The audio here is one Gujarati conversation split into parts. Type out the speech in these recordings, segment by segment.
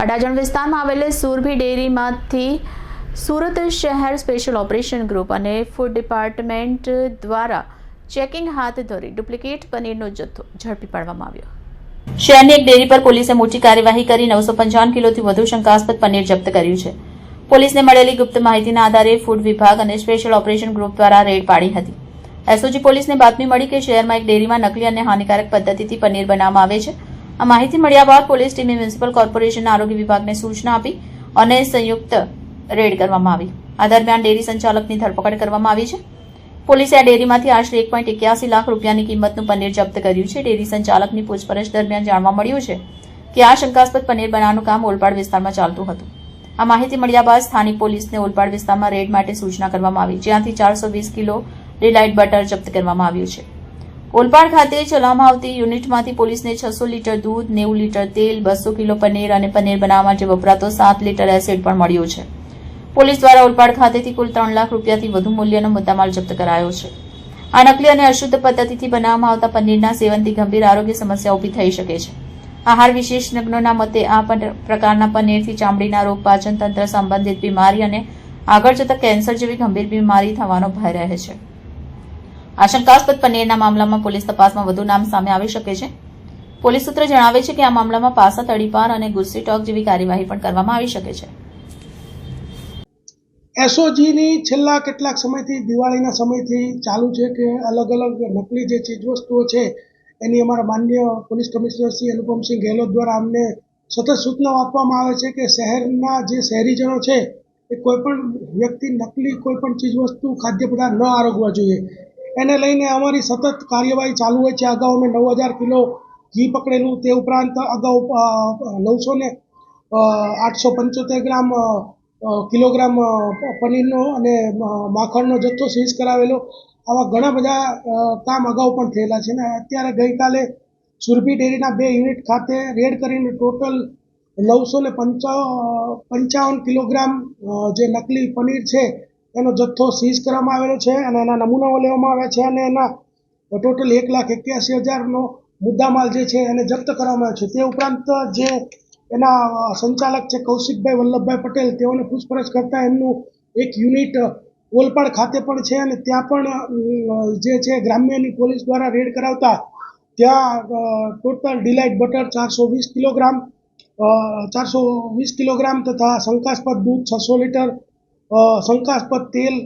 અડાજણ વિસ્તારમાં આવેલી સુરભી ડેરીમાંથી સુરત શહેર સ્પેશિયલ ઓપરેશન ગ્રુપ અને ફૂડ ડિપાર્ટમેન્ટ દ્વારા ચેકિંગ હાથ ધરી ડુપ્લિકેટ પનીરનો જથ્થો ઝડપી પાડવામાં આવ્યો. શહેરની એક ડેરી પર પોલીસે મોટી કાર્યવાહી કરી નવસો પંચાવન કિલોથી વધુ શંકાસ્પદ પનીર જપ્ત કર્યું છે. પોલીસને મળેલી ગુપ્ત માહિતીના આધારે ફૂડ વિભાગ અને સ્પેશિયલ ઓપરેશન ગ્રુપ દ્વારા રેડ પાડી હતી. એસઓજી પોલીસને બાતમી મળી કે શહેરમાં એક ડેરીમાં નકલી અને હાનિકારક પદ્ધતિથી પનીર બનાવવામાં આવે છે. આ માહિતી મળ્યા બાદ પોલીસ ટીમે મ્યુનિસિપલ કોર્પોરેશનના આરોગ્ય વિભાગને સૂચના આપી અને સંયુક્ત રેડ કરવામાં આવી. આ દરમિયાન ડેરી સંચાલકની ધરપકડ કરવામાં આવી છે. પોલીસે આ ડેરીમાંથી આશરે એક પોઈન્ટ એક્યાસી લાખ રૂપિયાની કિંમતનું પનીર જપ્ત કર્યું છે. ડેરી સંચાલકની પૂછપરછ દરમિયાન જાણવા મળ્યું છે કે આ શંકાસ્પદ પનીર બનાવવાનું કામ ઓલપાડ વિસ્તારમાં ચાલતું હતું. આ માહિતી મળ્યા બાદ સ્થાનિક પોલીસને ઓલપાડ વિસ્તારમાં રેડ માટે સૂચના કરવામાં આવી, જ્યાંથી ચારસો વીસ કિલો ડિલાઇટ બટર જપ્ત કરવામાં આવ્યું છે. ઓલપાડ ખાતે ચલાવવામાં આવતી યુનિટમાંથી પોલીસને છસો લીટર દૂધ, નેવું લીટર તેલ, બસો કિલો પનીર અને પનીર બનાવવા માટે વપરાતો સાત લીટર એસિડ પણ મળ્યો છે. પોલીસ દ્વારા ઓલપાડ ખાતેથી કુલ ત્રણ લાખ રૂપિયાથી વધુ મૂલ્યનો મુદ્દામાલ જપ્ત કરાયો છે. આ નકલી અને અશુદ્ધ પદ્ધતિથી બનાવવામાં આવતા પનીરના સેવનથી ગંભીર આરોગ્ય સમસ્યા ઊભી થઈ શકે છે. આહાર વિશેષજ્ઞોના મતે આ પ્રકારના પનીરથી ચામડીના રોગ પાચન તંત્ર સંબંધિત બીમારી અને આગળ જતા કેન્સર જેવી ગંભીર બીમારી થવાનો ભય રહે છે. આશંકાસ્પદ પનીરના મામલામાં પોલીસ તપાસમાં વધુ નામ સામે આવી શકે છે. પોલીસ સૂત્ર જણાવે છે કે આ મામલામાં પાસા, તડીપાર અને ગુસ્સી ટોક જેવી કાર્યવાહી પણ કરવામાં આવી શકે છે. એસઓજીની છેલ્લા કેટલાક સમયથી, દિવાળીના સમયથી ચાલુ છે કે અલગ અલગ નકલી જે ચીજવસ્તુઓ છે, એની અમારા માન્ય પોલીસ કમિશનર શ્રી અનુપમસિંહ ગેહલોત દ્વારા અમને સતત સૂચનાઓ આપવામાં આવે છે કે શહેરના જે શહેરીજનો છે, એ કોઈપણ વ્યક્તિ નકલી કોઈપણ ચીજવસ્તુ ખાદ્ય પદાર્થ ન આરોગવા જોઈએ. એને લઈને અમારી સતત કાર્યવાહી ચાલુ હોય છે. અગાઉ અમે નવ હજાર કિલો ઘી પકડેલું તે ઉપરાંત અગાઉ નવસો ને આઠસો પંચોતેર ગ્રામ કિલોગ્રામ પનીરનો અને માખણનો જથ્થો સીઝ કરાવેલો. આવા ઘણા બધા કામ અગાઉ પણ થયેલા છે. ને અત્યારે ગઈકાલે સુરભી ડેરીના બે યુનિટ ખાતે રેડ કરીને ટોટલ નવસો ને પંચા પંચાવન કિલોગ્રામ જે નકલી પનીર છે એનો જથ્થો સીઝ કરવામાં આવેલો છે અને એના નમૂનાઓ લેવામાં આવ્યા છે અને એના ટોટલ એક લાખ એક્યાસી હજારનો મુદ્દામાલ જે છે એને જપ્ત કરવામાં આવ્યો છે. તે ઉપરાંત જે એના સંચાલક છે કૌશિકભાઈ વલ્લભભાઈ પટેલ, તેઓને પૂછપરછ કરતાં એમનું એક યુનિટ ઓલપાડ ખાતે પણ છે અને ત્યાં પણ જે છે ગ્રામ્યની પોલીસ દ્વારા રેડ કરાવતા, ત્યાં ટોટલ ડિલાઇટ બટર ચારસો વીસ કિલોગ્રામ ચારસો વીસ કિલોગ્રામ તથા શંકાસ્પદ દૂધ છસો લીટર શંકાસ્પદ તેલ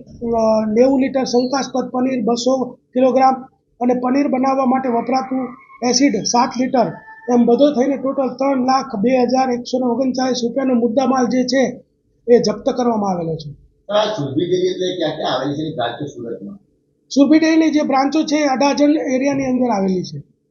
નેવું લીટર શંકાસ્પદ પનીર બસો કિલોગ્રામ અને પનીર બનાવવા માટે વપરાતું એસિડ સાત લીટર. એમ બધો થઈને ટોટલ ત્રણ લાખ બે હજાર એકસો ને ઓગણચાલીસ રૂપિયાનો મુદ્દામાલ જે છે એ જપ્ત કરવામાં આવેલો છે. સુરભી ડેરીની જે બ્રાન્ચો છે અડાજણ એરિયાની અંદર આવેલી છે.